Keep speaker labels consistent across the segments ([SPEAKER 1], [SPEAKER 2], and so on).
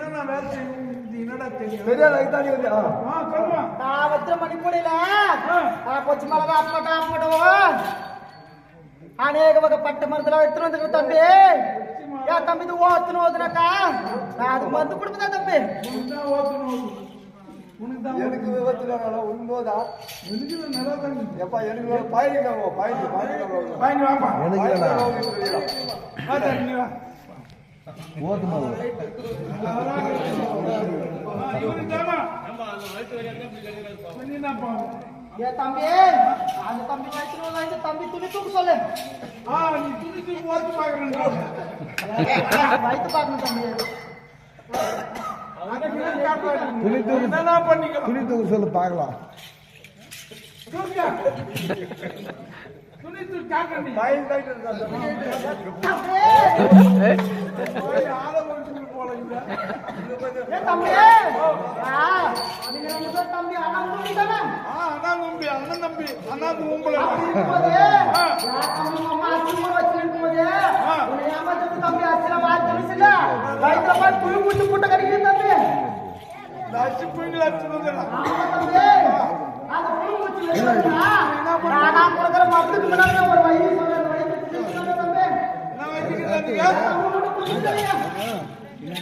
[SPEAKER 1] என்னென்ன வேலை செய்யணும் என்னடா
[SPEAKER 2] ஆ.
[SPEAKER 1] கருமா
[SPEAKER 3] நான் வச்சிர மணிப்பூரில? பொச்சி மலக ஆப்பட்ட ஆப்பட்டவோ அநேக வகை பட்ட மரத்துல எடுத்துட்டு வந்துக்கிற தம்பி. ஏன் தம்பி இது ஓத்துன்னு ஓதுனாக்கா? நான்
[SPEAKER 1] அது மருந்து கொடுப்பதா தம்பி? ஓத்துன்னு
[SPEAKER 2] எனக்கு விபத்துல நல்லா உண்போதா?
[SPEAKER 1] எனக்கு நல்லா தான்
[SPEAKER 2] எப்பா எனக்கு கோதுமை ஏ தம்பி
[SPEAKER 1] அந்த தம்பி
[SPEAKER 2] கழிச்சுருவோம்
[SPEAKER 1] இந்த தம்பி துணி தூக்க
[SPEAKER 2] சொல்லு.
[SPEAKER 1] ஆ நீ துணி தூக்க ஓட்டு பார்க்கணும்
[SPEAKER 3] வயிற்று பார்க்கணும் தம்பி.
[SPEAKER 2] துணி தூக்க துணி தூக்க சொல்லு பார்க்கலாம்
[SPEAKER 1] துணி தூக்க
[SPEAKER 3] காட்டுறேன் தம்பி. தம்பி. அண்ணா தம்பி
[SPEAKER 1] தானே அண்ணா தம்பி அண்ணன் தம்பி அண்ணா
[SPEAKER 3] உங்களை தம்பி அச்சலம் ஆச்சு ஹைதராபாத்
[SPEAKER 1] புழு பூச்சி கூட்ட
[SPEAKER 3] கிடைக்குது தம்பி. லாஸ்ட் புழுங்களை நான் கொடுக்குற மருந்துக்கு முன்னாடி ஒரு
[SPEAKER 1] வயசு என்ன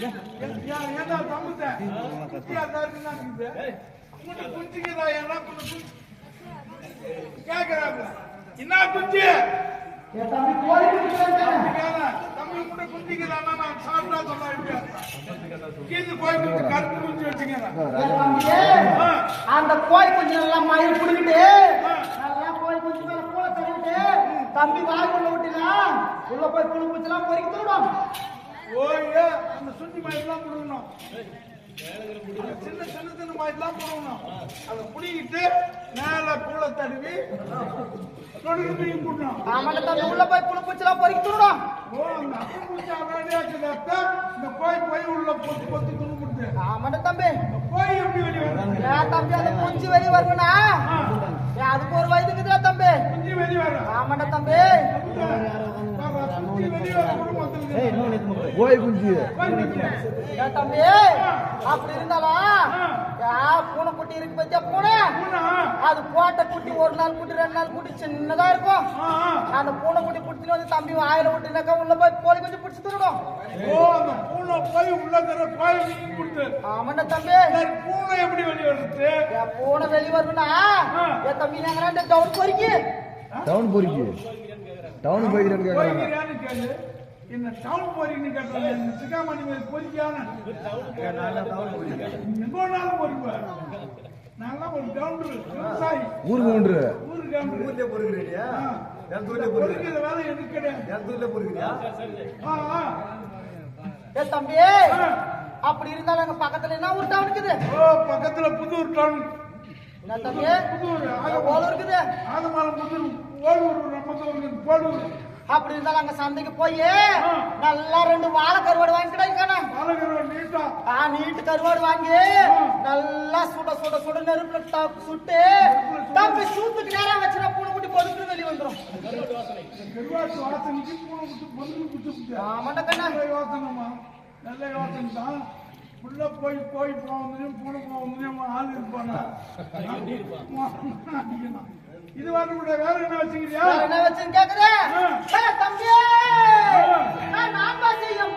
[SPEAKER 1] கேக்குறாங்க என்ன
[SPEAKER 3] தம்பி
[SPEAKER 1] கூட குஞ்சிக்கிறான்னா நான் சாப்பிட்டா சொல்ல இப்ப கோயில் குஞ்சு கருத்து குஞ்சு வச்சுக்கிறேன்
[SPEAKER 3] அந்த கோழி குஞ்சு நல்லா மயில் குடிக்கிட்டு நல்லா கோழி கொஞ்சம் மேல கூட தள்ளிட்டு தம்பி வாய் உள்ள விட்டினா உள்ள போய் புழு பூச்செல்லாம் பொறுக்கி தருவான்
[SPEAKER 1] ஓய்ய அந்த சுஞ்சி மாதிரிலாம் அந்த சின்ன சின்ன சின்ன மாதிரிலாம் போடணும் அதை புடிக்கிட்டு மேல கூட தடவி நொடுக்கு தூக்கி போடணும்.
[SPEAKER 3] ஆமாண்ட தம்பி உள்ள போய் புழு பூச்செல்லாம் பொறுக்கி தருவான்
[SPEAKER 1] ஓ அந்த அப்படி இந்த கோய் போய் உள்ள பொத்து பொத்து துணு கொடுத்து
[SPEAKER 3] ஆமாண்ட தம்பி.
[SPEAKER 1] கோய் எப்படி வெளியே
[SPEAKER 3] ஏன் தம்பி அந்த குஞ்சு வெளியே வருவனா ஏன் அதுக்கு ஒரு வயதுக்குதுடா தம்பி.
[SPEAKER 1] குஞ்சு வெளியே வர
[SPEAKER 3] ஆமாண்ட தம்பி
[SPEAKER 2] கோய் குஞ்சு
[SPEAKER 3] தம்பி அப்படி இருந்தாலும் ஏன் பூனை குட்டி இருக்கு பத்தியா பூனை? அது போட்ட குட்டி ஒரு நாள் குட்டி ரெண்டு நாள் குட்டி சின்னதா இருக்கும். அந்த பூனை குட்டி பிடிச்சிட்டு வந்து தம்பி வாயில விட்டுனாக்கா உள்ள போய் கோழி குஞ்சு பிடிச்சி தருடும்
[SPEAKER 1] ஓ அந்த பூனை போய் உள்ள
[SPEAKER 3] ஆமாண்ட தம்பி.
[SPEAKER 1] பூனை எப்படி வெளியே வருது
[SPEAKER 3] பூனை வெளியே வருதுன்னா என் தம்பி நாங்க ரெண்டு டவுன் பொறுக்கி
[SPEAKER 2] டவுன் போறீங்க. டவுன் போய்க்கிறேன்னு கேட்கறாங்க
[SPEAKER 1] என்ன டவுன் போறீங்கன்னு கேட்டாங்க இந்த சிக்காமணி மேல் பொறிக்கான எங்கோனாலும் பொறிப்பேன் நான்லாம் ஒரு கவுண்டர் விவசாயி.
[SPEAKER 2] ஊருக்கு ஒன்று
[SPEAKER 1] ஊரு கவுண்டர்.
[SPEAKER 2] ஊர்லயே பொறுக்கிறீங்க என் ஊர்லயே
[SPEAKER 1] பொறிக்கிற வேலை எனக்கு கிடையாது.
[SPEAKER 2] என் ஊர்லயே பொறுக்கிறியா
[SPEAKER 1] ஆ, ஆ.
[SPEAKER 3] ஏ தம்பி. அப்படி இருந்தாலும் எங்க பக்கத்துல என்ன ஒரு டவுன் இருக்குது?
[SPEAKER 1] ஓ பக்கத்துல புதூர் டவுன்
[SPEAKER 3] என்ன தம்பி?
[SPEAKER 1] புதூர்
[SPEAKER 3] அங்க ஓலம் இருக்குது.
[SPEAKER 1] ஆதமாலம் புதூர் ஓடூர் நம்ம போடூர்
[SPEAKER 3] அப்படி இருந்தாலும் அங்க சந்தைக்கு போய் நல்லா ரெண்டு வாழை கருவாடு வாங்கிக்கிட்டாங்க ஆ நீட்டு கருவாடு வாங்கி நல்லா சுட சுட சுட நெருப்புல சுட்டு தம்பி சூத்துக்கு நேரம் வச்சுனா பூனை குட்டி பொதுக்கு வெளியே
[SPEAKER 1] விட்டு
[SPEAKER 3] ஆமாண்ட கண்ணா.
[SPEAKER 1] நல்ல யோசனைமா நல்ல யோசனை தான் உள்ள போய் போய் போவதையும் பூனை போவதையும் ஆள் இருப்பானா? இது வரக்கூடிய வேலை என்ன வச்சுக்கிறியா?
[SPEAKER 3] என்ன வச்சுன்னு கேக்குறேன் தம்பி நான் நான்பா செய்யும்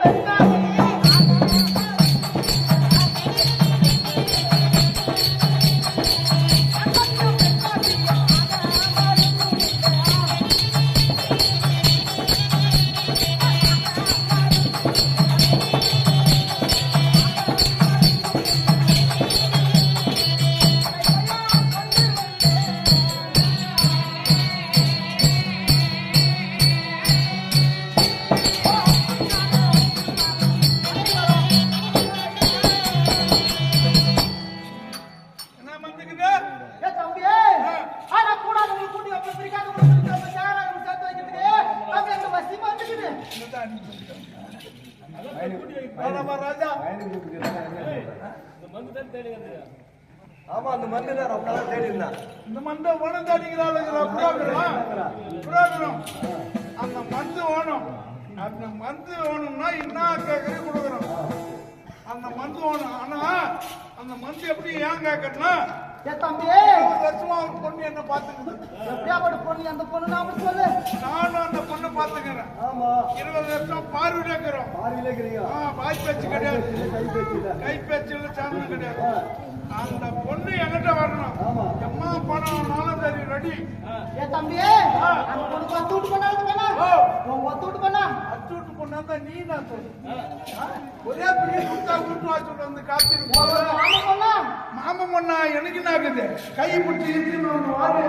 [SPEAKER 1] ஆமா ராஜா
[SPEAKER 2] அந்த மண்ணு தான் ரொம்ப நாளா தேடி இருந்தான்
[SPEAKER 1] இந்த மண்டை ஓனம் தாடிக்கிறாள் அந்த மந்து ஓணும். அந்த மந்து ஓணும்னா என்ன கேட்கறது கொடுக்குறோம் அந்த மந்து எப்படி ஏன் கேட்கறேன்னா
[SPEAKER 3] தம்பி
[SPEAKER 1] இருபது வருஷமா ஒரு பொண்ணு என்ன பாத்துக்குது
[SPEAKER 3] எப்படியாப்பட்ட பொண்ணு? அந்த பொண்ணு நாம சொல்லு.
[SPEAKER 1] நானும் அந்த பொண்ணை பாத்துக்கிறேன்
[SPEAKER 2] ஆமா.
[SPEAKER 1] இருபது வருஷம் பார்வையில இருக்கிறோம்.
[SPEAKER 2] பார்வையில இருக்கிறீங்க
[SPEAKER 1] ஆ, வாய் பேச்சு கிடையாது
[SPEAKER 2] கை பேச்சுல
[SPEAKER 1] சாதனம் கிடையாது. அந்த பொண்ணு என்கிட்ட வரணும்.
[SPEAKER 2] ஆமா.
[SPEAKER 1] எம்மா பணம்னாலும் சரி ரெடி
[SPEAKER 3] ஏ தம்பி அந்த பண்ணா பண்ணா
[SPEAKER 1] ஓ.
[SPEAKER 3] உன் ஒத்து விட்டு பண்ணா
[SPEAKER 1] பொண்ணா நான் சொல்லு ஆ, ஒரே பெரிய குட்டா குட்டு வாச்சுட்டு வந்து காத்திருக்கு
[SPEAKER 3] ஆமா பண்ணா
[SPEAKER 1] மாமன் பொண்ணா எனக்கு என்ன ஆகுது கை பிடிச்சி வாடு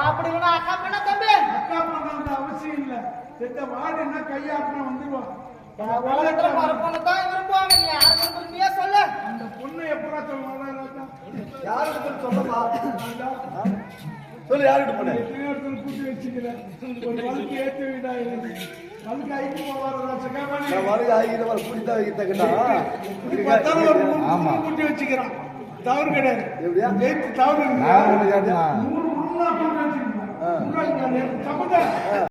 [SPEAKER 3] அப்படி இல்லைன்னா அக்கா பண்ணா தம்பி.
[SPEAKER 1] அக்கா பண்ண அவசியம் இல்ல. செத்த வாடுன்னா கையாட்டின வந்துருவான்.
[SPEAKER 3] உலகத்துல பொண்ணு தான் விரும்புவாங்க. நீ யாருக்கு விரும்பியா சொல்லு.
[SPEAKER 1] அந்த பொண்ணு எப்படா சொல்லுவாங்க
[SPEAKER 2] யாருக்கு சொல்லமா சொல்லு யாருக்கு போன
[SPEAKER 1] எத்தனை கூட்டி வச்சுக்கிறேன். ஏற்றி விடா
[SPEAKER 2] வருக ஆகிட்டு வர குடித்தா
[SPEAKER 1] வைக்கிறதுக்கு ஆமா. குட்டி வச்சுக்கிறான். தவறு கிடையாது. நேற்று தவறு